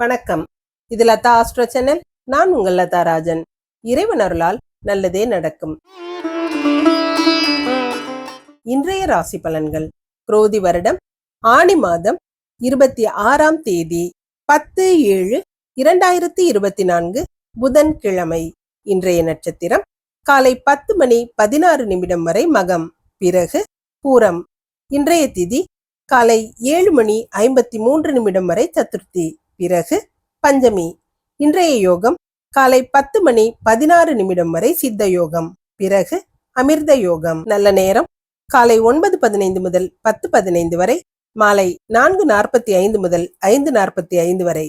வணக்கம். இது Latha astro channel. நான் உங்கள் லதா ராஜன். இறைவன் அருளால் நல்லதே நடக்கும். இன்றைய ராசி பலன்கள். குரோதி வருடம் ஆணி மாதம் இருபத்தி ஆறாம் தேதி பத்து ஏழு இரண்டாயிரத்தி இருபத்தி நான்கு புதன்கிழமை. இன்றைய நட்சத்திரம் காலை பத்து மணி பதினாறு நிமிடம் வரை மகம். பிறகு பூரம். இன்றைய திதி காலை ஏழு மணி ஐம்பத்தி மூன்று நிமிடம் வரை சதுர்த்தி. பிறகு பஞ்சமி. இன்றைய யோகம் காலை பத்து மணி பதினாறு நிமிடம் வரை சித்த யோகம். பிறகு அமிர்த யோகம். நல்ல நேரம் காலை ஒன்பது பதினைந்து முதல் பத்து பதினைந்து வரை மாலை நான்கு நாற்பத்தி ஐந்து முதல் ஐந்து நாற்பத்தி ஐந்து வரை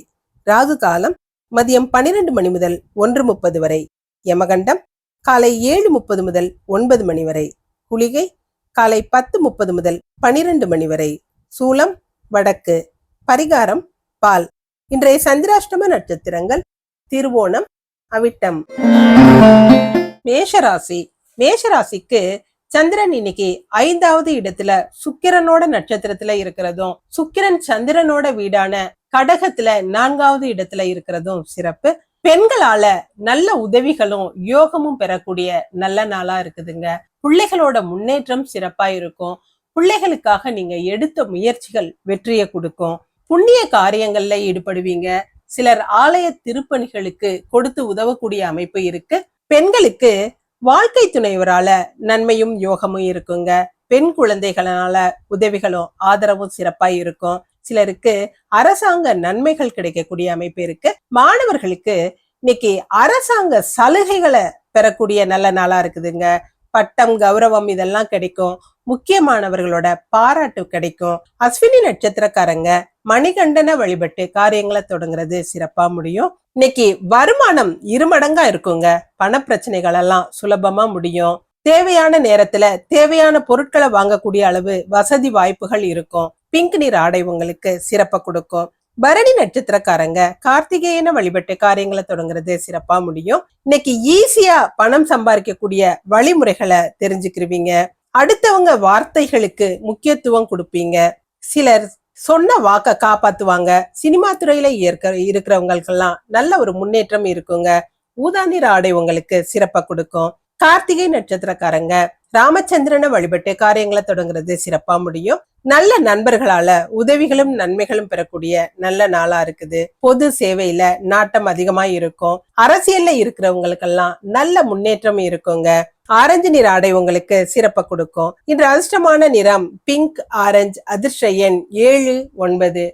ராகு காலம் மதியம் பனிரெண்டு மணி முதல் ஒன்று முப்பது வரை யமகண்டம் காலை ஏழு முப்பது முதல் ஒன்பது மணி வரை குளிகை காலை பத்து முப்பது முதல் பனிரெண்டு மணி வரை சூலம் வடக்கு பரிகாரம் பால். இன்றைய சந்திராஷ்டம நட்சத்திரங்கள் திருவோணம் அவிட்டம். மேஷராசி. மேஷராசிக்கு சந்திரன் இன்னைக்கு ஐந்தாவது இடத்துல சுக்கிரனோட நட்சத்திரத்துல இருக்கிறதும் சுக்கிரன் சந்திரனோட வீடான கடகத்துல நான்காவது இடத்துல இருக்கிறதும் சிறப்பு. பெண்களால நல்ல உதவிகளும் யோகமும் பெறக்கூடிய நல்ல நாளா இருக்குதுங்க. பிள்ளைகளோட முன்னேற்றம் சிறப்பா இருக்கும். பிள்ளைகளுக்காக நீங்க எடுத்த முயற்சிகள் வெற்றியை கொடுக்கும். புண்ணிய காரியங்கள்ல ஈடுபடுவீங்க. சிலர் ஆலய திருப்பணிகளுக்கு கொடுத்து உதவக்கூடிய அமைப்பு இருக்கு. பெண்களுக்கு வாழ்க்கை துணைவரால நன்மையும் யோகமும் இருக்குங்க. பெண் குழந்தைகளால உதவிகளும் ஆதரவும் சிறப்பா இருக்கும். சிலருக்கு அரசாங்க நன்மைகள் கிடைக்கக்கூடிய அமைப்பு இருக்கு. மாணவர்களுக்கு இன்னைக்கு அரசாங்க சலுகைகளை பெறக்கூடிய நல்ல நாளா இருக்குதுங்க. பட்டம் கௌரவம் இதெல்லாம் கிடைக்கும். முக்கியமானவர்களோட பாராட்டு கிடைக்கும். அஸ்வினி நட்சத்திரக்காரங்க மணிகண்டனை வழிபட்டு காரியங்களை தொடங்குறது சிறப்பா முடியும். இன்னைக்கு வருமானம் இருமடங்கா இருக்குங்க. பண பிரச்சனைகள் எல்லாம் சுலபமா முடியும். தேவையான நேரத்துல தேவையான பொருட்களை வாங்கக்கூடிய அளவு வசதி வாய்ப்புகள் இருக்கும். பிங்க் நீர் ஆடை உங்களுக்கு சிறப்பை கொடுக்கும். பரணி நட்சத்திரக்காரங்க கார்த்திகேயனை வழிபட்டு காரியங்களை தொடங்குறது சிறப்பா முடியும். இன்னைக்கு ஈஸியா பணம் சம்பாதிக்கக்கூடிய வழிமுறைகளை தெரிஞ்சுக்கிருவீங்க. அடுத்தவங்க வார்த்தைகளுக்கு முக்கியத்துவம் கொடுப்பீங்க. சிலர் சொன்ன வாக்க காப்பாத்துவாங்க. சினிமா துறையில இருக்க இருக்கிறவங்களுக்கெல்லாம் நல்ல ஒரு முன்னேற்றம் இருக்குங்க. ஊதா ஆடை உங்களுக்கு சிறப்பா கொடுக்கும். கார்த்திகை நட்சத்திரக்காரங்க ராமச்சந்திரனை வழிபட்டு காரியங்களை தொடங்குறது சிறப்பா முடியும். நல்ல நண்பர்களால உதவிகளும் நன்மைகளும் பெறக்கூடிய நல்ல நாளா இருக்குது. பொது சேவையில நாட்டம் அதிகமா இருக்கும். அரசியல்ல இருக்கிறவங்களுக்கெல்லாம் நல்ல முன்னேற்றம் இருக்குங்க. ஆரஞ்சு நிற ஆடை உங்களுக்கு சிறப்ப கொடுக்கும். இன்று அதிர்ஷ்டமான நிறம் பிங்க் ஆரஞ்சு அதிர்ஷ்ட எண் ஏழு ஒன்பது.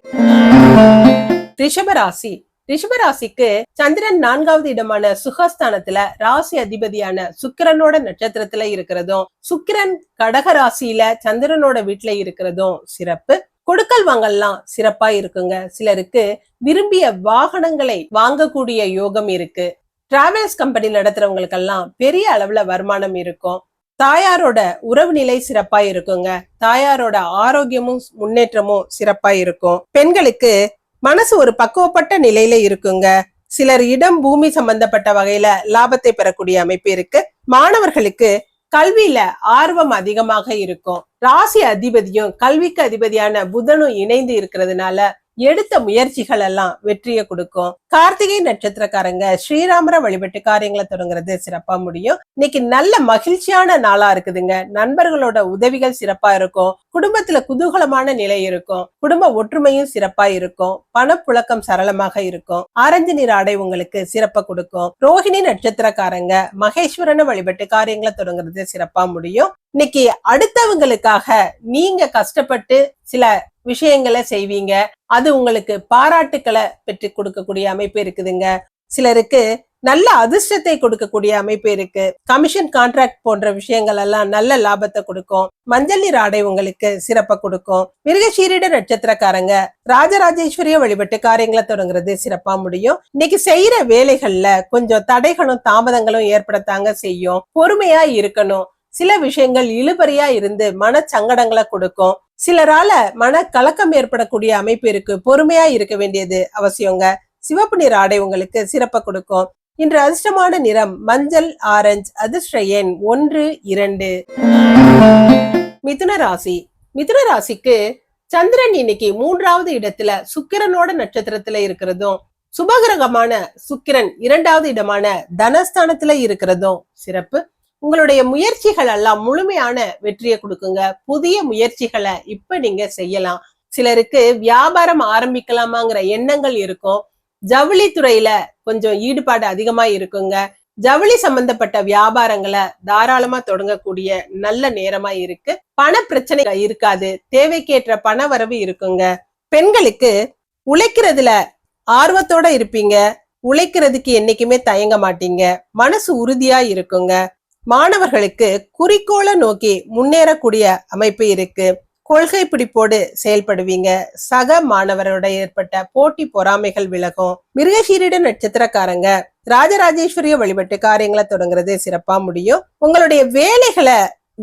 ரிஷபராசி ரிஷபராசிக்கு சந்திரன் நான்காவது இடமான சுகஸ்தானத்துல ராசி அதிபதியான சுக்கிரனோட நட்சத்திரத்துல இருக்கிறதும் சுக்கிரன் கடக ராசியில சந்திரனோட வீட்டுல இருக்கிறதும் சிறப்பு. கொடுக்கல் வாங்கல்லாம் சிறப்பா இருக்குங்க. சிலருக்கு விரும்பிய வாகனங்களை வாங்கக்கூடிய யோகம் இருக்கு. டிராவல்ஸ் கம்பெனி நடத்துறவங்களுக்கெல்லாம் பெரிய அளவுல வருமானம் இருக்கும். தாயாரோட உறவு நிலை சிறப்பா இருக்குங்க. தாயாரோட ஆரோக்கியமும் முன்னேற்றமும் சிறப்பா இருக்கும். பெண்களுக்கு மனசு ஒரு பக்குவப்பட்ட நிலையில இருக்குங்க. சிலர் இடம் பூமி சம்பந்தப்பட்ட வகையில லாபத்தை பெறக்கூடிய அமைப்பு இருக்கு. மாணவர்களுக்கு கல்வியில ஆர்வம் அதிகமாக இருக்கும். ராசி அதிபதியும் கல்விக்கு அதிபதியான புதனும் இணைந்து இருக்கிறதுனால எடுத்த முயற்சிகள் எல்லாம் வெற்றியை கொடுக்கும். கார்த்திகை நட்சத்திரக்காரங்க ஸ்ரீராமரை வழிபட்டு காரியங்களை தொடங்குறது சிறப்பா முடியும். இன்னைக்கு நல்ல மகிழ்ச்சியான நாளா இருக்குதுங்க. நண்பர்களோட உதவிகள் சிறப்பா இருக்கும். குடும்பத்துல குதூகலமான நிலை இருக்கும். குடும்ப ஒற்றுமையும் சிறப்பா இருக்கும். பணப்புழக்கம் சரளமாக இருக்கும். ஆரஞ்சு நிற ஆடை உங்களுக்கு சிறப்பை கொடுக்கும். ரோஹிணி நட்சத்திரக்காரங்க மகேஸ்வரனை வழிபட்டு காரியங்களை தொடங்குறது சிறப்பா முடியும். இன்னைக்கு அடுத்தவங்களுக்காக நீங்க கஷ்டப்பட்டு சில விஷயங்களை செய்வீங்க. அது உங்களுக்கு பாராட்டுக்களை பெற்று கொடுக்கக்கூடிய அமைப்பு இருக்குதுங்க. சிலருக்கு நல்ல அதிர்ஷ்டத்தை கொடுக்கக்கூடிய அமைப்பு இருக்கு. கமிஷன் கான்ட்ராக்ட் போன்ற விஷயங்கள் எல்லாம் நல்ல லாபத்தை கொடுக்கும். மஞ்சள் நீர் ஆடை உங்களுக்கு சிறப்பை கொடுக்கும். மிருகசீரிட நட்சத்திரக்காரங்க ராஜராஜேஸ்வரிய வழிபட்டு காரியங்களை தொடங்குறது சிறப்பா முடியும். இன்னைக்கு செய்யற வேலைகள்ல கொஞ்சம் தடைகளும் தாமதங்களும் ஏற்படத்தாங்க செய்யும். பொறுமையா இருக்கணும். சில விஷயங்கள் இழுபறியா இருந்து மன சங்கடங்களை கொடுக்கும். சிலரால மன கலக்கம் ஏற்படக்கூடிய அமைப்பு இருக்கு. பொறுமையா இருக்க வேண்டியது அவசியங்க. சிவப்பு நிற ஆடை உங்களுக்கு சிறப்ப கொடுக்கும். இன்று அதிர்ஷ்டமான நிறம் மஞ்சள் ஆரஞ்சு அதிர்ஷ்ட எண் ஒன்று இரண்டு. மிதுன ராசி. மிதுன ராசிக்கு சந்திரன் இன்னைக்கு மூன்றாவது இடத்துல சுக்கிரனோட நட்சத்திரத்துல இருக்கிறதும் சுபகிரகமான சுக்கிரன் இரண்டாவது இடமான தனஸ்தானத்துல இருக்கிறதும் சிறப்பு. உங்களுடைய முயற்சிகள் எல்லாம் முழுமையான வெற்றியை கொடுக்குங்க. புதிய முயற்சிகளை இப்ப நீங்க செய்யலாம். சிலருக்கு வியாபாரம் ஆரம்பிக்கலாமாங்கிற எண்ணங்கள் இருக்கும். ஜவுளி துறையில கொஞ்சம் ஈடுபாடு அதிகமா இருக்குங்க. ஜவுளி சம்பந்தப்பட்ட வியாபாரங்களை தாராளமா தொடங்கக்கூடிய நல்ல நேரமா இருக்கு. பண பிரச்சனை இருக்காது. தேவைக்கேற்ற பண வரவு இருக்குங்க. பெண்களுக்கு உழைக்கிறதுல ஆர்வத்தோட இருப்பீங்க. உழைக்கிறதுக்கு என்னைக்குமே தயங்க மாட்டீங்க. மனசு உறுதியா இருக்குங்க. மாணவர்களுக்கு குறிக்கோளை நோக்கி முன்னேறக்கூடிய அமைப்பு இருக்கு. கொள்கை பிடிப்போடு செயல்படுவீங்க. சக மாணவரோட ஏற்பட்ட போட்டி பொறாமைகள் விலகும். மிருகசீரிட நட்சத்திரக்காரங்க ராஜராஜேஸ்வரிய வழிபட்டு காரியங்களை தொடங்குறது சிறப்பா முடியும். உங்களுடைய வேலைகளை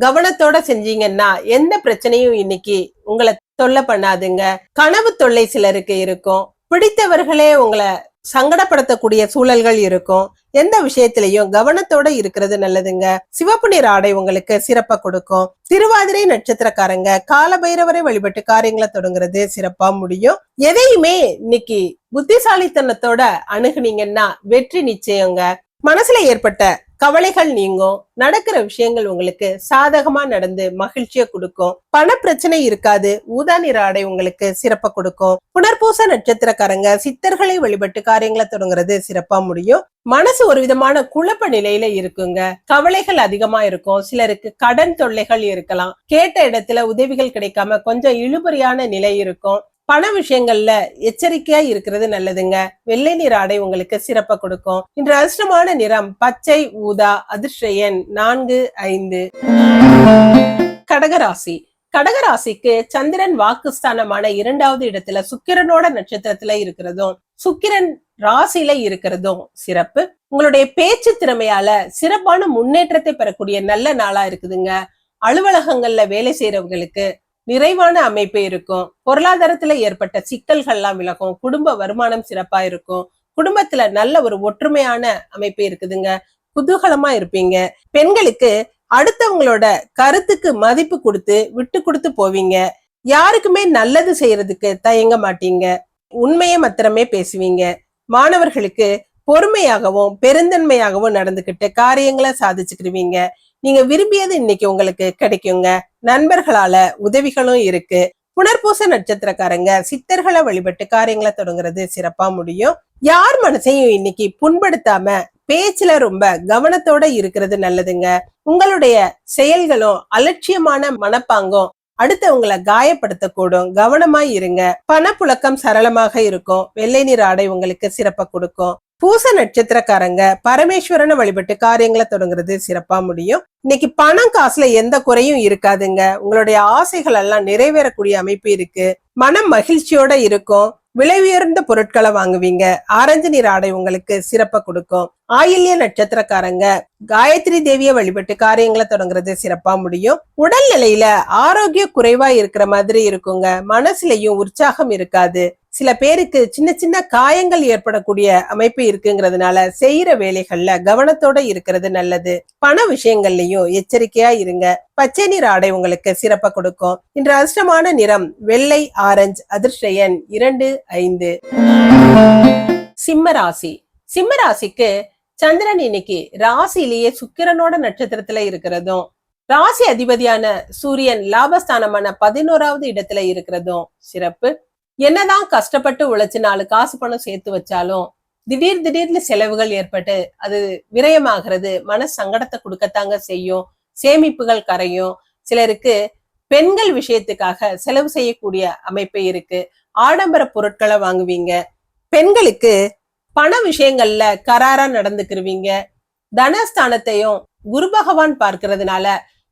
கவனத்தோட செஞ்சீங்கன்னா எந்த பிரச்சனையும் இன்னைக்கு உங்களை தொல்லை பண்ணாதுங்க. கனவு தொல்லை சிலருக்கு இருக்கும். பிடித்தவர்களே உங்களை சங்கடப்படுத்தக்கூடிய சூழல்கள் இருக்கும். எந்த விஷயத்திலையும் கவனத்தோட இருக்கிறது நல்லதுங்க. சிவப்பு நிற ஆடை உங்களுக்கு சிறப்பா கொடுக்கும். திருவாதிரை நட்சத்திரக்காரங்க காலபைரவரை வழிபட்டு காரியங்களை தொடங்குறது சிறப்பா முடியும். எதையுமே இன்னைக்கு புத்திசாலித்தனத்தோட அணுகுனீங்கன்னா வெற்றி நிச்சயங்க. மனசுல ஏற்பட்ட கவலைகள் நீங்கும் நடக்கிற விஷயங்கள் உங்களுக்கு சாதகமா நடந்து மகிழ்ச்சியை கொடுக்கும். பண பிரச்சனை இருக்காது ஊதா நிற ஆடை உங்களுக்கு சிறப்பை கொடுக்கும். புனர்பூச நட்சத்திரக்காரங்க சித்தர்களை வழிபட்டு காரியங்களை தொடங்குறது சிறப்பா முடியும். மனசு ஒரு விதமான குழப்ப நிலையில இருக்குங்க. கவலைகள் அதிகமா இருக்கும். சிலருக்கு கடன் தொல்லைகள் இருக்கலாம். கேட்ட இடத்துல உதவிகள் கிடைக்காம கொஞ்சம் இழுபறியான நிலை இருக்கும். பண விஷயங்கள்ல எச்சரிக்கையா இருக்கிறது நல்லதுங்க. வெள்ளை நிற ஆடை உங்களுக்கு சிறப்ப கொடுக்கும். இன்று அதிர்ஷ்டமான நிறம் பச்சை ஊதா அதிர்ஷ்ட எண் நான்கு ஐந்து. கடகராசி. கடகராசிக்கு சந்திரன் வாக்குஸ்தானமான இரண்டாவது இடத்துல சுக்கிரனோட நட்சத்திரத்துல இருக்கிறதும் சுக்கிரன் ராசியில இருக்கிறதும் சிறப்பு. உங்களுடைய பேச்சு திறமையால சிறப்பான முன்னேற்றத்தை பெறக்கூடிய நல்ல நாளா இருக்குதுங்க. அலுவலகங்கள்ல வேலை செய்யறவங்களுக்கு நிறைவான அமைப்பு இருக்கும். பொருளாதாரத்துல ஏற்பட்ட சிக்கல்கள்லாம் விலகும். குடும்ப வருமானம் சிறப்பா இருக்கும். குடும்பத்துல நல்ல ஒரு ஒற்றுமையான அமைப்பு இருக்குதுங்க. குதூகலமா இருப்பீங்க. பெண்களுக்கு அடுத்தவங்களோட கருத்துக்கு மதிப்பு கொடுத்து விட்டு கொடுத்து போவீங்க. யாருக்குமே நல்லது செய்யறதுக்கு தயங்க மாட்டீங்க. உண்மையை மாத்திரமே பேசுவீங்க. மாணவர்களுக்கு பொறுமையாகவும் பெருந்தன்மையாகவும் நடந்துகிட்டு காரியங்களை சாதிச்சுக்கிடுவீங்க நீங்க விரும்பியது இன்னைக்கு உங்களுக்கு கிடைக்குங்க. நண்பர்களால உதவிகளும் இருக்கு. புனர்பூச நட்சத்திரக்காரங்க சித்தர்களை வழிபட்டு காரியங்களை தொடங்குறது சிறப்பா முடியும். யார் மனசையும் இன்னைக்கு புண்படுத்தாம பேச்சுல ரொம்ப கவனத்தோட இருக்கிறது நல்லதுங்க. உங்களுடைய செயல்களும் அலட்சியமான மனப்பாங்கும் அடுத்தவங்களை காயப்படுத்தக்கூடும். கவனமா இருங்க. பணப்புழக்கம் சரளமாக இருக்கும். வெள்ளை நிற ஆடை உங்களுக்கு சிறப்பா கொடுக்கும். பூச நட்சத்திரக்காரங்க பரமேஸ்வரனை வழிபட்டு காரியங்களை தொடங்குறது சிறப்பா முடியும். இன்னைக்கு பணம் காசுல எந்த குறையும் இருக்காதுங்க. உங்களுடைய ஆசைகள் எல்லாம் நிறைவேறக்கூடிய அமைப்பு இருக்கு. மனம் மகிழ்ச்சியோட இருக்கும். விலை உயர்ந்த பொருட்களை வாங்குவீங்க. ஆரஞ்சு நீர் ஆடை உங்களுக்கு சிறப்பை கொடுக்கும். ஆயில்ய நட்சத்திரக்காரங்க காயத்ரி தேவியை வழிபட்டு காரியங்களை தொடங்குறது சிறப்பா முடியும். உடல்நிலையில ஆரோக்கிய குறைவா இருக்கிற மாதிரி இருக்குங்க. மனசுலயும் உற்சாகம் இருக்காது. சில பேருக்கு சின்ன சின்ன காயங்கள் ஏற்படக்கூடிய அமைப்பு இருக்குங்கிறதுனால செய்யற வேலைகள்ல கவனத்தோட இருக்கிறது நல்லது. பண விஷயங்கள்லயும் எச்சரிக்கையா இருங்க. பச்சை நிற ஆடை உங்களுக்கு சிறப்ப கொடுக்கும். இன்று அதிர்ஷ்டமான நிறம் வெள்ளை ஆரஞ்சு அதிர்ஷ்ட எண் இரண்டு ஐந்து. சிம்ம ராசி. சிம்ம ராசிக்கு சந்திரன் இன்னைக்கு ராசியிலேயே சுக்கிரனோட நட்சத்திரத்துல இருக்கிறதும் ராசி அதிபதியான சூரியன் லாபஸ்தானமான பதினோராவது இடத்துல இருக்கிறதும் சிறப்பு. என்னதான் கஷ்டப்பட்டு உழைச்சு நாலு காசு பணம் சேர்த்து வச்சாலும் திடீர் திடீர்னு செலவுகள் ஏற்பட்டு அது விரயமாகிறது மன சங்கடத்தை கொடுக்கத்தாங்க செய்யும் சேமிப்புகள் கரையும். சிலருக்கு பெண்கள் விஷயத்துக்காக செலவு செய்யக்கூடிய அமைப்பு இருக்கு. ஆடம்பர பொருட்களை வாங்குவீங்க. பெண்களுக்கு பண விஷயங்கள்ல கராரா நடந்துக்கிருவீங்க. தனஸ்தானத்தையும் குரு பகவான் பார்க்கறதுனால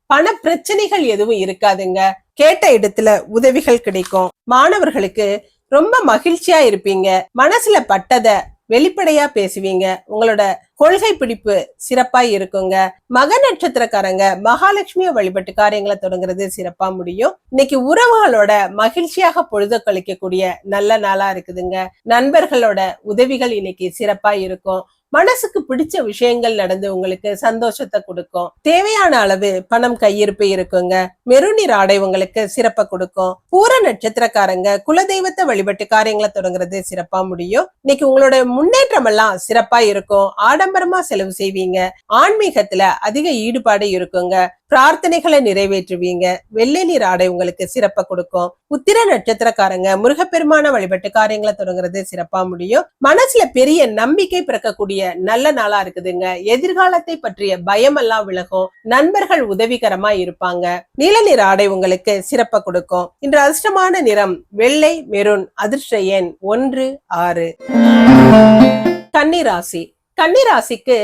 பண பிரச்சனைகள் எதுவும் இருக்காதுங்க. கேட்ட இடத்துல உதவிகள் கிடைக்கும். மாணவர்களுக்கு ரொம்ப மகிழ்ச்சியா இருப்பீங்க. மனசுல பட்டத வெளிப்படையா பேசுவீங்க. உங்களோட கொள்கை பிடிப்பு சிறப்பா இருக்குங்க. மக நட்சத்திரக்காரங்க மகாலட்சுமியை வழிபட்டு காரியங்களை தொடங்குறது சிறப்பா முடியும். இன்னைக்கு உறவுகளோட மகிழ்ச்சியாக பொழுது கழிக்கக்கூடிய நல்ல நாளா இருக்குதுங்க. நண்பர்களோட உதவிகள் இன்னைக்கு சிறப்பா இருக்கும். மனசுக்கு பிடிச்ச விஷயங்கள் நடந்து உங்களுக்கு சந்தோஷத்தை கொடுக்கும். தேவையான அளவு பணம் கையிருப்பு இருக்குங்க. மெருநீர் ஆடை உங்களுக்கு சிறப்பை கொடுக்கும். பூர நட்சத்திரக்காரங்க குலதெய்வத்தை வழிபட்டு காரியங்களை தொடங்குறது சிறப்பா முடியும். இன்னைக்கு உங்களோட முன்னேற்றம் எல்லாம் சிறப்பா இருக்கும். ஆடம்பரமா செலவு செய்வீங்க. ஆன்மீகத்துல அதிக ஈடுபாடு இருக்குங்க. பிரார்த்தனைகளை நிறைவேற்றுவீங்க. வெள்ளை நீர் ஆடை உங்களுக்கு சிறப்பை கொடுக்கும். உத்திர நட்சத்திரக்காரங்க முருகப்பெருமான வழிபட்டு காரியங்களை தொடங்குறது சிறப்பா முடியும். மனசுல பெரிய நம்பிக்கை பிறக்கக்கூடிய நல்ல நாளா இருக்குதுங்க. எதிர்காலத்தை பற்றிய பயம் எல்லாம் விலகும். நண்பர்கள் உதவிகரமா இருப்பாங்க. நீல நிற ஆடை உங்களுக்கு சிறப்பை கொடுக்கும். இன்று அதிர்ஷ்டமான நிறம் வெள்ளை மெருன் அதிர்ஷ்ட எண் ஒன்று ஆறு. கன்னிராசி கன்னிராசிக்கு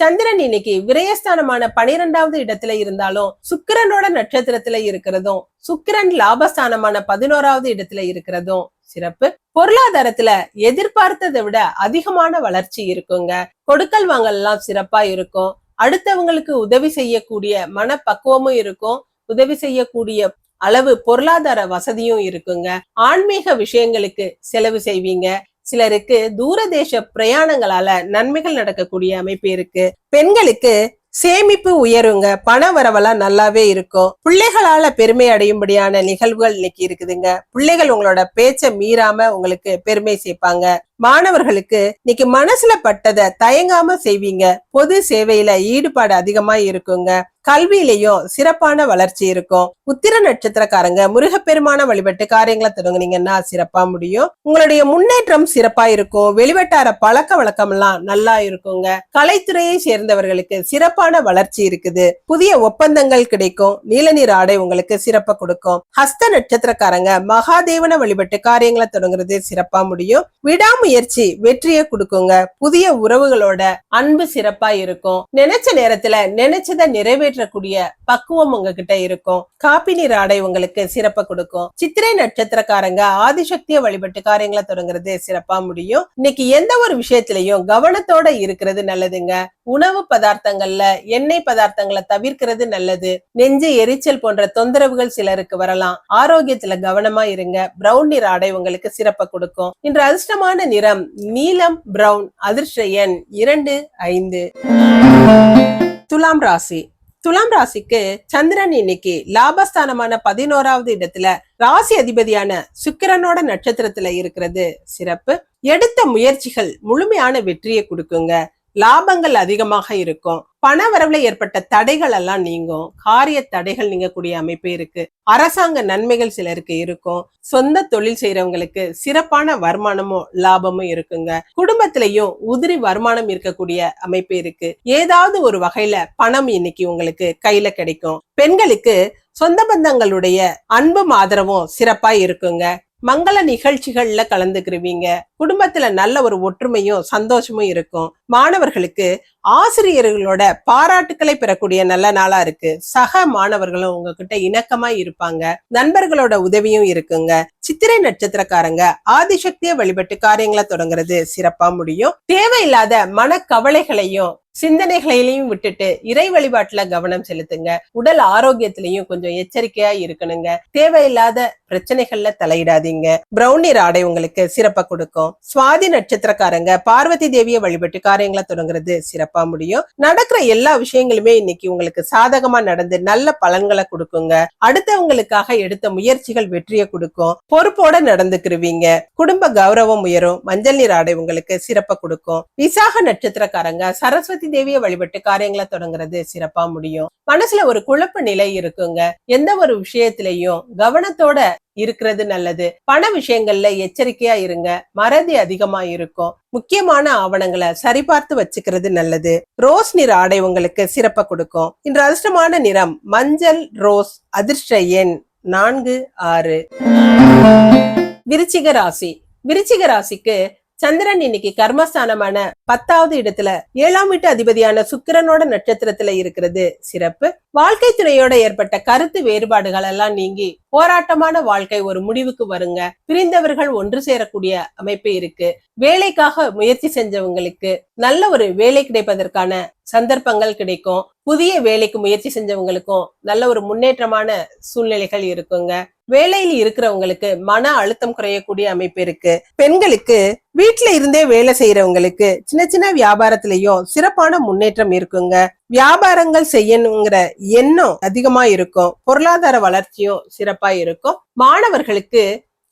சந்திரன் இன்னைக்கு விரயஸ்தானமான பனிரெண்டாவது இடத்துல இருந்தாலும் சுக்கிரனோட நட்சத்திரத்துல இருக்கிறதும் சுக்கிரன் லாபஸ்தானமான பதினோராவது இடத்துல இருக்கிறதும் சிறப்பு. பொருளாதாரத்துல எதிர்பார்த்ததை விட அதிகமான வளர்ச்சி இருக்குங்க. கொடுக்கல் வாங்கல் எல்லாம் சிறப்பா இருக்கும். அடுத்தவங்களுக்கு உதவி செய்யக்கூடிய மனப்பக்குவமும் இருக்கும். உதவி செய்யக்கூடிய அளவு பொருளாதார வசதியும் இருக்குங்க. ஆன்மீக விஷயங்களுக்கு செலவு செய்வீங்க. சிலருக்கு தூரதேச பிரயாணங்களால நன்மைகள் நடக்கக்கூடிய அமைப்பு இருக்கு. பெண்களுக்கு சேமிப்பு உயருங்க பண வரவெல்லாம் நல்லாவே இருக்கும். பிள்ளைகளால பெருமை அடையும்படியான நிகழ்வுகள் இன்னைக்கு இருக்குதுங்க. பிள்ளைகள் உங்களோட பேச்ச மீறாம உங்களுக்கு பெருமை சேர்ப்பாங்க. மாணவர்களுக்கு இன்னைக்கு மனசுல பட்டதை தயங்காம செய்வீங்க. பொது சேவையில ஈடுபாடு அதிகமா இருக்குங்க. கல்வியிலையும் சிறப்பான வளர்ச்சி இருக்கும். உத்திர நட்சத்திரக்காரங்க முருகப்பெருமான வழிபட்டு காரியங்களை தொடங்குனீங்கன்னா சிறப்பா முடியும். உங்களுடைய முன்னேற்றம் சிறப்பா இருக்கும். வெளிவட்டார பழக்க வழக்கம் எல்லாம் நல்லா இருக்குங்க. கலைத்துறையை சேர்ந்தவர்களுக்கு சிறப்பான வளர்ச்சி இருக்குது. புதிய ஒப்பந்தங்கள் கிடைக்கும். நீலநீர் ஆடை உங்களுக்கு சிறப்பா கொடுக்கும். ஹஸ்த நட்சத்திரக்காரங்க மகாதேவன வழிபட்டு காரியங்களை தொடங்குறது சிறப்பா முடியும். முயற்சி வெற்றியை கொடுக்குங்க. புதிய உறவுகளோட அன்பு சிறப்பா இருக்கும். நினைச்ச நேரத்துல நினைச்சதை நிறைவேற்றக்கூடிய பக்குவம் உங்ககிட்ட இருக்கும். காப்பி நீர் ஆடை உங்களுக்கு சிறப்பை கொடுக்கும். சித்திரை நட்சத்திரக்காரங்க ஆதிசக்தியை வழிபட்டு காரியங்களை தொடங்குறது சிறப்பா முடியும். இன்னைக்கு எந்த ஒரு விஷயத்திலையும் கவனத்தோட இருக்கிறது நல்லதுங்க. உணவு பதார்த்தங்கள்ல எண்ணெய் பதார்த்தங்களை தவிர்க்கிறது நல்லது. நெஞ்சு எரிச்சல் போன்ற தொந்தரவுகள் சிலருக்கு வரலாம். ஆரோக்கியத்துல கவனமா இருங்க. பிரவுன் நிற ஆடை உங்களுக்கு சிறப்பை கொடுக்கும். இன்று அதிர்ஷ்டமான நிறம் நீலம் பிரவுன் அதிர்ஷ்ட எண் இரண்டு ஐந்து. துலாம் ராசி. துலாம் ராசிக்கு சந்திரன் இன்னைக்கு லாபஸ்தானமான பதினோராவது இடத்துல ராசி அதிபதியான சுக்கிரனோட நட்சத்திரத்துல இருக்கிறது சிறப்பு. எடுத்த முயற்சிகள் முழுமையான வெற்றியை கொடுக்குங்க. லாபங்கள் அதிகமாக இருக்கும். பண வரவுல ஏற்பட்ட தடைகள் எல்லாம் நீங்கும். காரிய தடைகள் நீங்கக்கூடிய அமைப்பு இருக்கு. அரசாங்க நன்மைகள் சிலருக்கு இருக்கும். சொந்த தொழில் செய்யறவங்களுக்கு சிறப்பான வருமானமும் லாபமும் இருக்குங்க. குடும்பத்திலையும் உதிரி வருமானம் இருக்கக்கூடிய அமைப்பு இருக்கு. ஏதாவது ஒரு வகையில பணம் இன்னைக்கு உங்களுக்கு கையில கிடைக்கும். பெண்களுக்கு சொந்த பந்தங்களுடைய அன்பும் ஆதரவும் சிறப்பா இருக்குங்க. மங்கள நிகழ்ச்சிகள்ல கலந்துக்கிருவீங்க. குடும்பத்துல நல்ல ஒரு ஒற்றுமையும் சந்தோஷமும் இருக்கும். மாணவர்களுக்கு ஆசிரியர்களோட பாராட்டுக்களை பெறக்கூடிய நல்ல நாளா இருக்கு. சக மாணவர்களும் உங்ககிட்ட இணக்கமா இருப்பாங்க. நண்பர்களோட உதவியும் இருக்குங்க. சித்திரை நட்சத்திரக்காரங்க ஆதிசக்தியை வழிபட்டு காரியங்களை தொடங்குறது சிறப்பா முடியும். தேவையில்லாத மன கவலைகளையும் சிந்தனைகளையும் விட்டுட்டு இறை வழிபாட்டுல கவனம் செலுத்துங்க. உடல் ஆரோக்கியத்திலையும் கொஞ்சம் எச்சரிக்கையா இருக்கணுங்க. தேவையில்லாத பிரச்சனைகள்ல தலையிடாதீங்க. பிரவுனியர் ஆடை உங்களுக்கு சிறப்பா கொடுக்கும். சுவாதி நட்சத்திரக்காரங்க பார்வதி தேவியை வழிபட்டு காரியங்களை தொடங்குறது சிறப்பா முடியும். நடக்கிற எல்லா விஷயங்களுமே இன்னைக்கு உங்களுக்கு சாதகமா நடந்து நல்ல பலன்களை கொடுக்குங்க. அடுத்தவங்களுக்காக எடுத்த முயற்சிகள் வெற்றியை கொடுக்கும். பொறுப்போட நடந்துக்கிருவீங்க. குடும்ப கௌரவம் உயரும். மஞ்சள் நீர் ஆடை உங்களுக்கு சிறப்பா கொடுக்கும். விசாக நட்சத்திரக்காரங்க சரஸ்வதி தேவியை வழிபட்டு காரியங்களை தொடங்குறது சிறப்பா முடியும். மனசுல ஒரு குழப்ப நிலை இருக்குங்க. எந்த ஒரு விஷயத்திலையும் கவனத்தோட இருக்கிறது நல்லது. பண விஷயங்கள்ல எச்சரிக்கையா இருங்க. மறதி அதிகமா இருக்கும். முக்கியமான ஆவணங்களை சரிபார்த்து வச்சுக்கிறது நல்லது. ரோஸ் நிற ஆடை உங்களுக்கு சிறப்ப கொடுக்கும். இன்று அதிர்ஷ்டமான நிறம் மஞ்சள் ரோஸ் அதிர்ஷ்ட எண் நான்கு ஆறு. விருச்சிக ராசி. விருச்சிக ராசிக்கு சந்திரன் இன்னைக்கு கர்மஸ்தானமான பத்தாவது இடத்துல ஏழாம் வீட்டு அதிபதியான சுக்கிரனோட நட்சத்திரத்துல இருக்கிறது. சிறப்பு. வாழ்க்கை துணையோட ஏற்பட்ட கருத்து வேறுபாடுகள் எல்லாம் நீங்கி போராட்டமான வாழ்க்கை ஒரு முடிவுக்கு வருங்க. பிரிந்தவர்கள் ஒன்று சேரக்கூடிய அமைப்பு இருக்கு. வேலைக்காக முயற்சி செஞ்சவங்களுக்கு நல்ல ஒரு வேலை கிடைப்பதற்கான சந்தர்ப்பங்கள் கிடைக்கும். புதிய வேலைக்கு முயற்சி செஞ்சவங்களுக்கும் நல்ல ஒரு முன்னேற்றமான சூழ்நிலைகள் இருக்குங்க. வேலையில் இருக்கிறவங்களுக்கு மன அழுத்தம் குறையக்கூடிய அமைப்பு இருக்கு. பெண்களுக்கு வீட்டுல இருந்தே வேலை செய்யறவங்களுக்கு சின்ன சின்ன வியாபாரத்திலயும் சிறப்பான முன்னேற்றம் இருக்குங்க. வியாபாரங்கள் செய்யணுங்கிற எண்ணம் அதிகமா இருக்கும். பொருளாதார வளர்ச்சியும் சிறப்பா இருக்கும். மாணவர்களுக்கு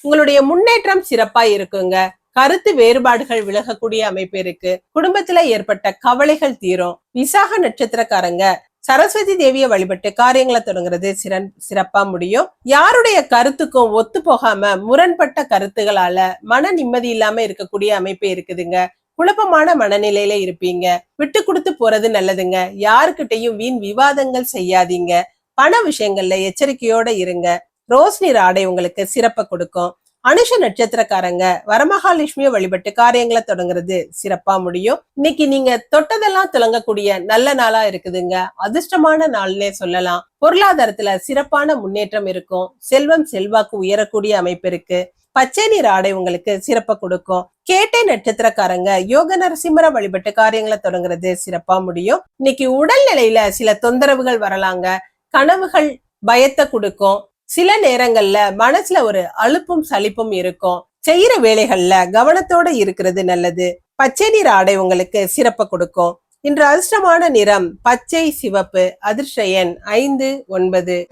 உங்களுடைய முன்னேற்றம் சிறப்பா இருக்குங்க. கருத்து வேறுபாடுகள் விலகக்கூடிய அமைப்பு இருக்கு. குடும்பத்துல ஏற்பட்ட கவலைகள் தீரும். விசாக நட்சத்திரக்காரங்க சரஸ்வதி தேவியை வழிபட்டு காரியங்களை தொடங்குறது சிறன் சிறப்பா முடியும். யாருடைய கருத்துக்கும் ஒத்து போகாம முரண்பட்ட கருத்துகளால மன நிம்மதி இல்லாம இருக்கக்கூடிய அமைப்பு இருக்குதுங்க. குழப்பமான மனநிலையில இருப்பீங்க. விட்டு கொடுத்து போறது நல்லதுங்க. யாருக்கிட்டையும் வீண் விவாதங்கள் செய்யாதீங்க. பண விஷயங்கள்ல எச்சரிக்கையோட இருங்க. ரோஸ் நிற ஆடை உங்களுக்கு சிறப்பை கொடுக்கும். அனுஷ நட்சத்திரக்காரங்க வரமகாலட்சுமியை வழிபட்டு காரியங்களை தொடங்குறது சிறப்பா முடியும். இன்னைக்கு நீங்க தொட்டதெல்லாம் திளங்கக்கூடிய நல்ல நாளா இருக்குதுங்க. அதிர்ஷ்டமான நாள்னே சொல்லலாம். பொருளாதாரத்துல சிறப்பான முன்னேற்றம் இருக்கும். செல்வம் செல்வாக்கு உயரக்கூடிய அமைப்பு இருக்கு. பச்சை நீர் ஆடை உங்களுக்கு சிறப்ப கொடுக்கும். கேட்டை நட்சத்திரக்காரங்க யோக நரசிம்மர வழிபட்டு காரியங்களை தொடங்குறது சிறப்பா முடியும். இன்னைக்கு உடல்நிலையில சில தொந்தரவுகள் வரலாங்க. கனவுகள் பயத்தை கொடுக்கும். சில நேரங்கள்ல மனசுல ஒரு அலுப்பும் சலிப்பும் இருக்கும். செய்யற வேலைகள்ல கவனத்தோட இருக்கிறது நல்லது. பச்சை நீர் ஆடை உங்களுக்கு சிறப்ப கொடுக்கும். இன்று அதிர்ஷ்டமான நிறம் பச்சை சிவப்பு அதிர்ஷ்ட எண் ஐந்து ஒன்பது.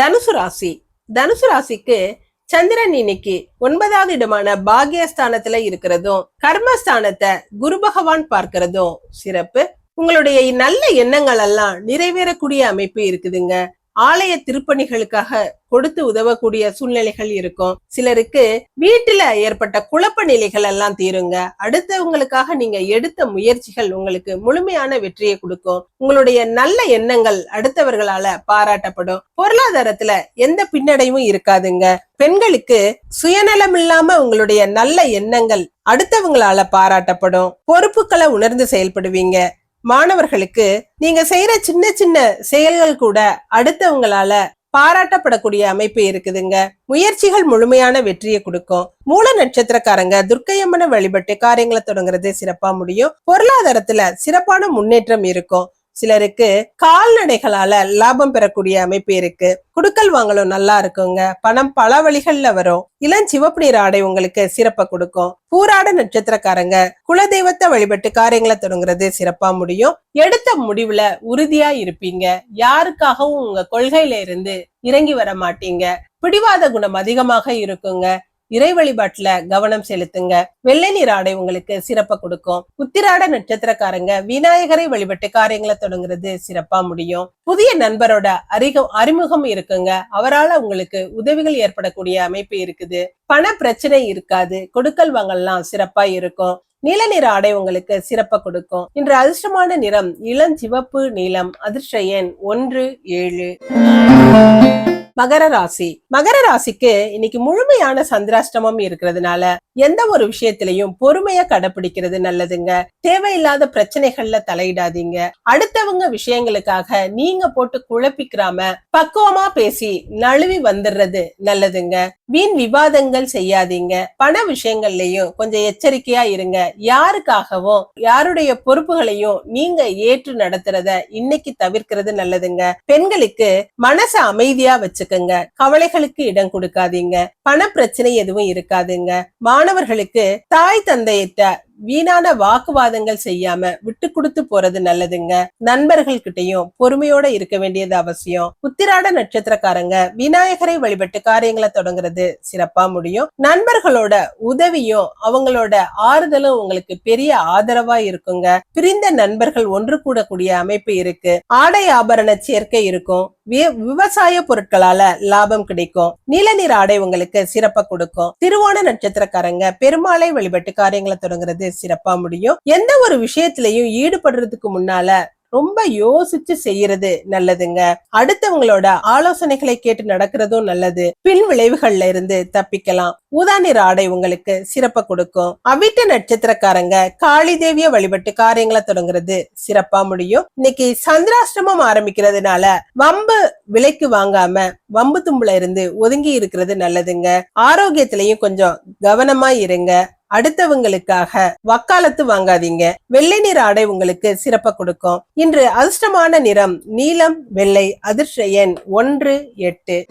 தனுசு ராசி. தனுசு ராசிக்கு சந்திரன் இன்னைக்கு ஒன்பதாவது இடமான பாகியஸ்தானத்துல இருக்கிறதும் கர்மஸ்தானத்தை குரு பகவான் பார்க்கிறதும் சிறப்பு. உங்களுடைய நல்ல எண்ணங்கள் எல்லாம் நிறைவேறக்கூடிய அமைப்பு இருக்குதுங்க. ஆலய திருப்பணிகளுக்காக கொடுத்து உதவக்கூடிய சூழ்நிலைகள் இருக்கும். சிலருக்கு வீட்டுல ஏற்பட்ட குழப்ப நிலைகள் எல்லாம் தீருங்க. அடுத்தவங்களுக்காக நீங்க எடுத்த முயற்சிகள் உங்களுக்கு முழுமையான வெற்றியை கொடுக்கும். உங்களுடைய நல்ல எண்ணங்கள் அடுத்தவர்களால பாராட்டப்படும். பொருளாதாரத்துல எந்த பின்னடைவும் இருக்காதுங்க. பெண்களுக்கு சுயநலம் இல்லாம உங்களுடைய நல்ல எண்ணங்கள் அடுத்தவங்களால பாராட்டப்படும். பொறுப்புகளை உணர்ந்து செயல்படுவீங்க. மாணவர்களுக்கு நீங்க செய்யற சின்ன சின்ன செயல்கள் கூட அடுத்தவங்களால பாராட்டப்படக்கூடிய அமைப்பு இருக்குதுங்க. முயற்சிகள் முழுமையான வெற்றியை கொடுக்கும். மூல நட்சத்திரக்காரங்க துர்க்கையம்மனை வழிபட்டு காரியங்களை தொடங்குறது சிறப்பா முடியும். பொருளாதாரத்துல சிறப்பான முன்னேற்றம் இருக்கும். சிலருக்கு கால்நடைகளால லாபம் பெறக்கூடிய அமைப்பு இருக்கு. குடுக்கல் வாங்கலும் நல்லா இருக்குங்க. பணம் பல வழிகள்ல வரும். இளம் சிவப்பு நீர் ஆடை உங்களுக்கு சிறப்பை கொடுக்கும். பூராட நட்சத்திரக்காரங்க குலதெய்வத்தை வழிபட்டு காரியங்களை தொடங்குறது சிறப்பா முடியும். எடுத்த முடிவுல உறுதியா இருப்பீங்க. யாருக்காகவும் உங்க கொள்கையில இருந்து இறங்கி வர மாட்டீங்க. பிடிவாத குணம் அதிகமாக இருக்குங்க. இறை வழிபாட்டுல கவனம் செலுத்துங்க. வெள்ளை நீர் ஆடை உங்களுக்கு சிறப்ப கொடுக்கும். உத்திராட நட்சத்திரக்காரங்க விநாயகரை வழிபட்டு காரியங்களை தொடங்குறது சிறப்பா முடியும். புதிய நண்பரோட அறிக அறிமுகம் இருக்குங்க. அவரால உங்களுக்கு உதவிகள் ஏற்படக்கூடிய அமைப்பு இருக்குது. பண பிரச்சனை இருக்காது. கொடுக்கல் வாங்கல்லாம் சிறப்பா இருக்கும். நீல நிற ஆடை உங்களுக்கு சிறப்ப கொடுக்கும். இன்று அதிர்ஷ்டமான நிறம் இளம் சிவப்பு நீலம் அதிர்ஷ்ட எண் ஒன்று ஏழு. மகர ராசி. மகர ராசிக்கு இன்னைக்கு முழுமையான சந்திராஷ்டமம் இருக்கிறதுனால எந்த ஒரு விஷயத்திலையும் பொறுமையா கடைபிடிக்கிறது நல்லதுங்க. தேவையில்லாத பிரச்சனைகள்ல தலையிடாதீங்க. அடுத்தவங்க விஷயங்களுக்காக நீங்க போட்டு குழப்பிக்கிறாம பக்குவமா பேசி நழுவி வந்துடுறது நல்லதுங்க. வீண் விவாதங்கள் செய்யாதீங்க. பண விஷயங்கள்லயும் கொஞ்சம் எச்சரிக்கையா இருங்க. யாருக்காகவும் யாருடைய பொறுப்புகளையும் நீங்க ஏற்று நடத்துறத இன்னைக்கு தவிர்க்கிறது நல்லதுங்க. பெண்களுக்கு மனச அமைதியா வச்சு வச்சுக்கோங்க. கவலைகளுக்கு இடம் கொடுக்காதீங்க. பண பிரச்சனை எதுவும் இருக்காதுங்க. மாணவர்களுக்கு தாய் தந்தையிட்ட வீணான வாக்குவாதங்கள் செய்யாம விட்டு கொடுத்து போறது நல்லதுங்க. நண்பர்கள் கிட்டயும் பொறுமையோட இருக்க வேண்டியது அவசியம். உத்திராட நட்சத்திரக்காரங்க விநாயகரை வழிபட்டு காரியங்களை தொடங்குறது சிறப்பா முடியும். நண்பர்களோட உதவியும் அவங்களோட ஆறுதலும் உங்களுக்கு பெரிய ஆதரவா இருக்குங்க. பிரிந்த நண்பர்கள் ஒன்று கூடக்கூடிய அமைப்பு இருக்கு. ஆடை ஆபரண சேர்க்கை இருக்கும். விவசாய பொருட்களால லாபம் கிடைக்கும். நீல நீர் ஆடை உங்களுக்கு சிறப்பா கொடுக்கும். திருவோண நட்சத்திரக்காரங்க பெருமாளை வழிபட்டு காரியங்களை தொடங்குறது சிறப்பா முடியும். எந்த ஒரு விஷயத்திலையும் ஈடுபடுறதுக்கு முன்னால ரொம்ப யோசிச்சு செய்யறது நல்லதுங்க. அடுத்தவங்களோட ஆலோசனைகளை கேட்டு நடக்கிறதும் நல்லது. பின் விளைவுகள்ல இருந்து தப்பிக்கலாம். உதாநிற ஆடை உங்களுக்கு சிறப்பை கொடுக்கும். அவிட்ட நட்சத்திரக்காரங்க காளி தேவிய வழிபட்டு காரியங்களை தொடங்குறது சிறப்பா முடியும். இன்னைக்கு சந்திராஷ்டமம் ஆரம்பிக்கிறதுனால வம்பு விலைக்கு வாங்காம வம்பு தும்புல இருந்து ஒதுங்கி இருக்கிறது நல்லதுங்க. ஆரோக்கியத்திலையும் கொஞ்சம் கவனமா இருங்க. அடுத்தவங்களுக்காக வக்காலத்து வாங்காதீங்க. வெள்ளை நிற ஆடை உங்களுக்கு சிறப்ப கொடுக்கும். இன்று அதிர்ஷ்டமான நிறம் நீலம் வெள்ளை அதிர்ஷ்ட எண் ஒன்று எட்டு.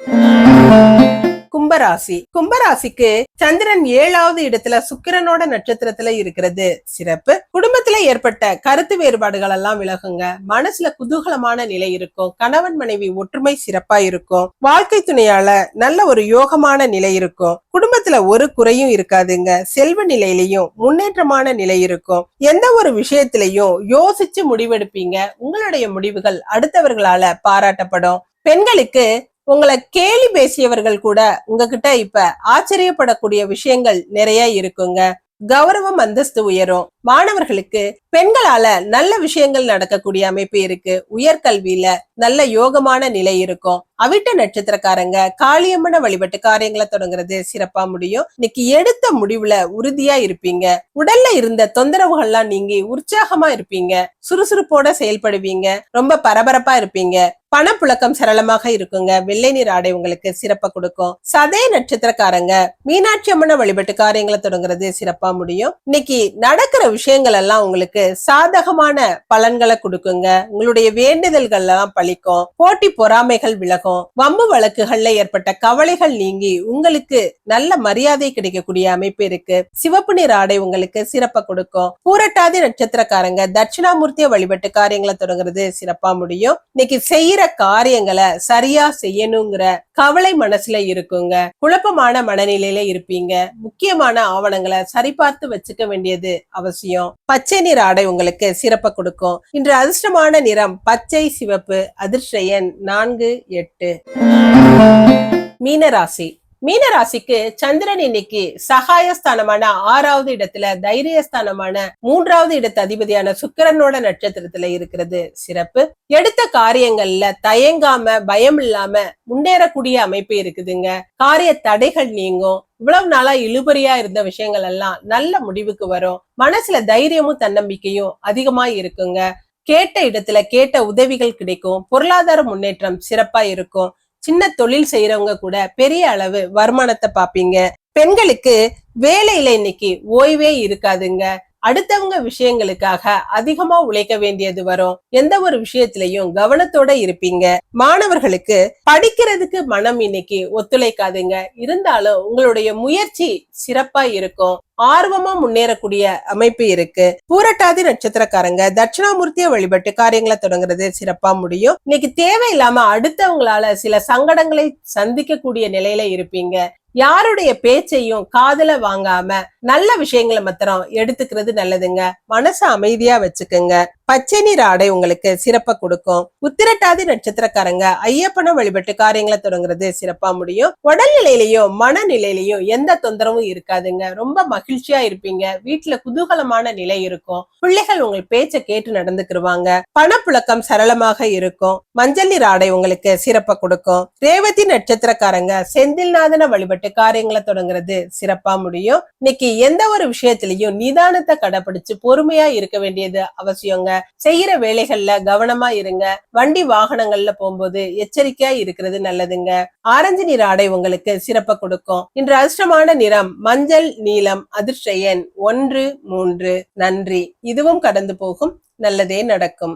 கும்பராசி. கும்பராசிக்கு சந்திரன் ஏழாவது இடத்துல சுக்கிரனோட நட்சத்திரத்துல இருக்கிறது. சிறப்பு. குடும்பத்துல ஏற்பட்ட கருத்து வேறுபாடுகள் எல்லாம் விலகுங்க. மனசுல குதூகலமான நிலை இருக்கும். கணவன் மனைவி ஒற்றுமை சிறப்பா இருக்கும். வாழ்க்கை துணையால நல்ல ஒரு யோகமான நிலை இருக்கும். குடும்பத்துல ஒரு குறையும் இருக்காதுங்க. செல்வ நிலையிலையும் முன்னேற்றமான நிலை இருக்கும். எந்த ஒரு விஷயத்திலையும் யோசிச்சு முடிவெடுப்பீங்க. உங்களுடைய முடிவுகள் அடுத்தவர்களால பாராட்டப்படும். பெண்களுக்கு உங்களை கேலி பேசியவர்கள் கூட உங்ககிட்ட இப்ப ஆச்சரியப்படக்கூடிய விஷயங்கள் நிறைய இருக்குங்க. கௌரவம் அந்தஸ்து உயரும். மாணவர்களுக்கு பெண்களால நல்ல விஷயங்கள் நடக்கக்கூடிய அமைப்பு இருக்கு. உயர்கல்வியில நல்ல யோகமான நிலை இருக்கும். அவிட்ட நட்சத்திரக்காரங்க காளியம்மன வழிபட்டு காரியங்களை தொடங்குறது சிறப்பா முடியும். இன்னைக்கு எடுத்த முடிவுல உறுதியா இருப்பீங்க. உடல்ல இருந்த தொந்தரவுகள்லாம் நீங்கி உற்சாகமா இருப்பீங்க. சுறுசுறுப்போட செயல்படுவீங்க. ரொம்ப பரபரப்பா இருப்பீங்க. பணப்புழக்கம் சரளமாக இருக்குங்க. வெள்ளை நீர் ஆடை உங்களுக்கு சிறப்பா கொடுக்கும். சதய நட்சத்திரக்காரங்க மீனாட்சி அம்மனை வழிபட்டு காரியங்களை தொடங்குறது சிறப்பா முடியும். இன்னைக்கு நடக்கிற விஷயங்கள் எல்லாம் உங்களுக்கு சாதகமான பலன்களை கொடுக்குங்க. உங்களுடைய வேண்டுதல்கள் எல்லாம் பழிக்கும். போட்டி பொறாமைகள் விலகும். வம்பு வழக்குகள்ல ஏற்பட்ட கவலைகள் நீங்கி உங்களுக்கு நல்ல மரியாதை கிடைக்கக்கூடிய அமைப்பு இருக்கு. சிவப்பு நிற ஆடை உங்களுக்கு சிறப்பை கொடுக்கும். பூரட்டாதி நட்சத்திரக்காரங்க தட்சிணாமூர்த்திய வழிபட்டு காரியங்களை தொடங்குறது சிறப்பா முடியும். இன்னைக்கு செய்யற காரியங்களை சரியா செய்யணுங்கிற கவலை மனசுல இருக்குங்க. குழப்பமான மனநிலையில இருப்பீங்க. முக்கியமான ஆவணங்களை சரிபார்த்து வச்சுக்க வேண்டியது அவசியம். பச்சை நிற ஆடை உங்களுக்கு சிறப்பை கொடுக்கும். இன்று அதிர்ஷ்டமான நிறம் பச்சை சிவப்பு அதிர்ஷ்ட எண் நான்கு எட்டு. மீனராசி. மீனராசிக்கு சந்திரன் இன்னைக்கு சகாயஸ்தானமான ஆறாவது இடத்துல தைரியஸ்தானமான மூன்றாவது இடத்து அதிபதியான சுக்கிரனோட நட்சத்திரத்துல இருக்கிறது சிறப்பு. எடுத்த காரியங்கள்ல தயங்காம பயம் இல்லாம முன்னேறக்கூடிய அமைப்பு இருக்குதுங்க. காரிய தடைகள் நீங்கும். இவ்வளவு நாளா இழுபறியா இருந்த விஷயங்கள் எல்லாம் நல்ல முடிவுக்கு வரும். மனசுல தைரியமும் தன்னம்பிக்கையும் அதிகமா இருக்குங்க. கேட்ட இடத்துல கேட்ட உதவிகள் கிடைக்கும். பொருளாதார முன்னேற்றம் சிறப்பா இருக்கும். சின்ன தொழில் செய்யறவங்க கூட பெரிய அளவு வருமானத்தை பாப்பீங்க. பெண்களுக்கு வேலையில இன்னைக்கு ஓய்வே இருக்காதுங்க. அடுத்தவங்க விஷயங்களுக்காக அதிகமா உழைக்க வேண்டியது வரும். எந்த ஒரு விஷயத்திலையும் கவனத்தோட இருப்பீங்க. மாணவர்களுக்கு படிக்கிறதுக்கு மனம் இன்னைக்கு ஒத்துழைக்காதுங்க. இருந்தாலும் உங்களுடைய முயற்சி சிறப்பா இருக்கும். ஆர்வமா முன்னேறக்கூடிய அமைப்பு இருக்கு. பூரட்டாதி நட்சத்திரக்காரங்க தட்சிணாமூர்த்தியை வழிபட்டு காரியங்களை தொடங்குறது சிறப்பா முடியும். இன்னைக்கு தேவையில்லாம அடுத்தவங்களால சில சங்கடங்களை சந்திக்கக்கூடிய நிலையில இருப்பீங்க. யாருடைய பேச்சையும் காதல வாங்காம நல்ல விஷயங்களை மாத்திரம் எடுத்துக்கிறது நல்லதுங்க. மனசு அமைதியா வச்சுக்கோங்க. பச்சை நிற ஆடை உங்களுக்கு சிறப்பா கொடுக்கும். உத்திரட்டாதி நட்சத்திரக்காரங்க ஐயப்பனை வழிபட்டு காரியங்களை தொடங்குறது சிறப்பா முடியும். உடல்நிலையிலையும் மனநிலையிலையும் எந்த தொந்தரவும் இருக்காதுங்க. ரொம்ப மகிழ்ச்சியா இருப்பீங்க. வீட்டுல குதூகலமான நிலை இருக்கும். பிள்ளைகள் உங்கள் பேச்சை கேட்டு நடந்துக்கிருவாங்க. பணப்புழக்கம் சரளமாக இருக்கும். மஞ்சள் நிற ஆடை உங்களுக்கு சிறப்பா கொடுக்கும். ரேவதி நட்சத்திரக்காரங்க செந்தில்நாதனை வழிபட்டு காரியங்களை தொடங்குறது சிறப்பா முடியும். இன்னைக்கு எந்த ஒரு விஷயத்திலையும் நிதானத்தை கடைபிடிச்சு பொறுமையா இருக்க வேண்டியது அவசியங்க. செய்யற வேலைகள்ல கவனமா இருங்க. வண்டி வாகனங்கள்ல போகும்போது எச்சரிக்கையா இருக்கிறது நல்லதுங்க. ஆரஞ்சு நிற ஆடை உங்களுக்கு சிறப்ப கொடுக்கும். இன்று அதிர்ஷ்டமான நிறம் மஞ்சள் நீலம் அதிர்ஷ்ட எண் ஒன்று மூன்று. நன்றி. இதுவும் கடந்து போகும். நல்லதே நடக்கும்.